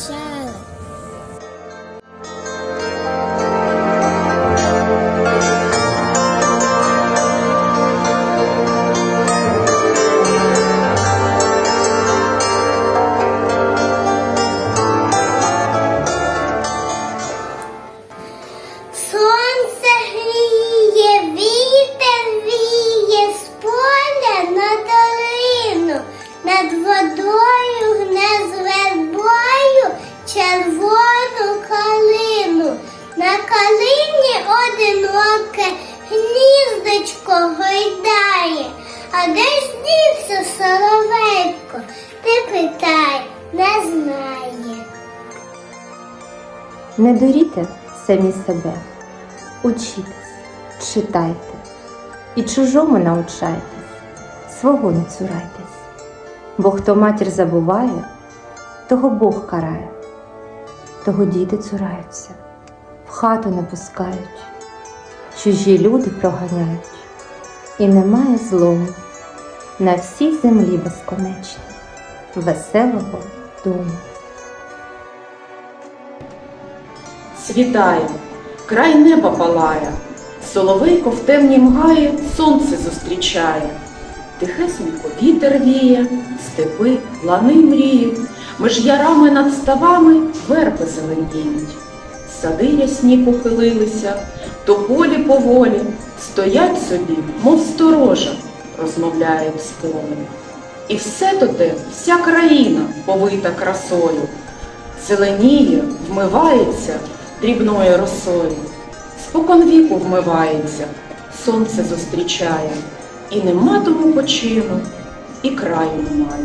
зустрічали. Сонце Не дуріте самі себе, учітесь, читайте і чужому научайтесь, свого не цурайтесь. Бо хто матір забуває, того Бог карає, того діти цураються, в хату не пускають, чужі люди проганяють, і немає злому на всій землі безконечно, веселого дому. Світає, край неба палає, соловейко в темній мгаї сонце зустрічає. Тихесенько вітер віє, степи, лани мріють, меж ярами над ставами верби зеленіють. Сади ясні похилилися, тополі поволі, стоять собі, мов сторожа, розмовляють з. І все то те, вся країна повита красою зеленіє, вмивається дрібною росою, спокон віку вмивається, сонце зустрічає, і нема тому почину, і краю немає.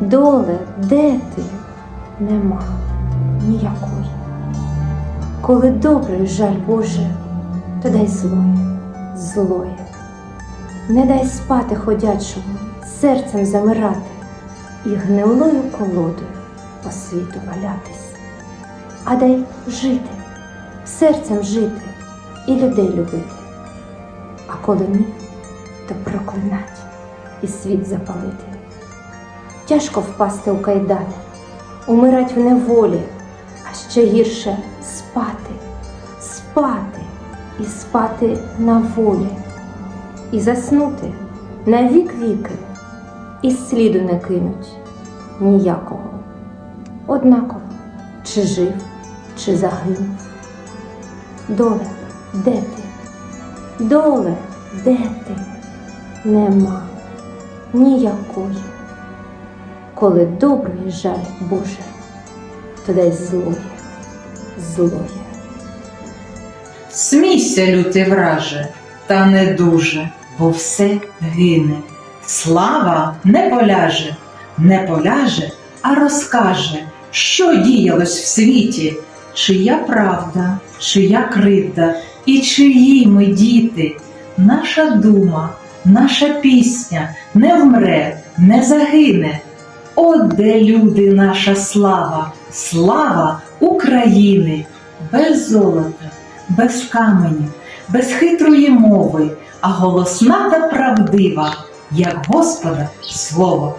Доле, де ти? Нема ніякої. Коли добрий жаль Боже, то дай злоє, злоє. Не дай спати ходячому, серцем замирати і гнилою колодою по світу валятись. А дай жити, серцем жити і людей любити. А коли ні, то проклинать і світ запалити. Тяжко впасти у кайдани, умирать в неволі, а ще гірше спати, спати і спати на волі, і заснути на вік віки, і сліду не кинуть ніякого. Однаково, чи жив, чи загинув. Доле, де ти? Доле, де ти? Нема ніякої. Коли добрий жаль Боже, то дай злоє, злоє. Смійся, лютий враже, та не дуже, бо все гине. Слава не поляже, не поляже, а розкаже, що діялось в світі, чия правда, чия кривда, і чиї ми діти. Наша дума, наша пісня не вмре, не загине. От де люди наша слава, слава України, без золота, без каменю, без хитрої мови, а голосна та правдива, як Господа слово.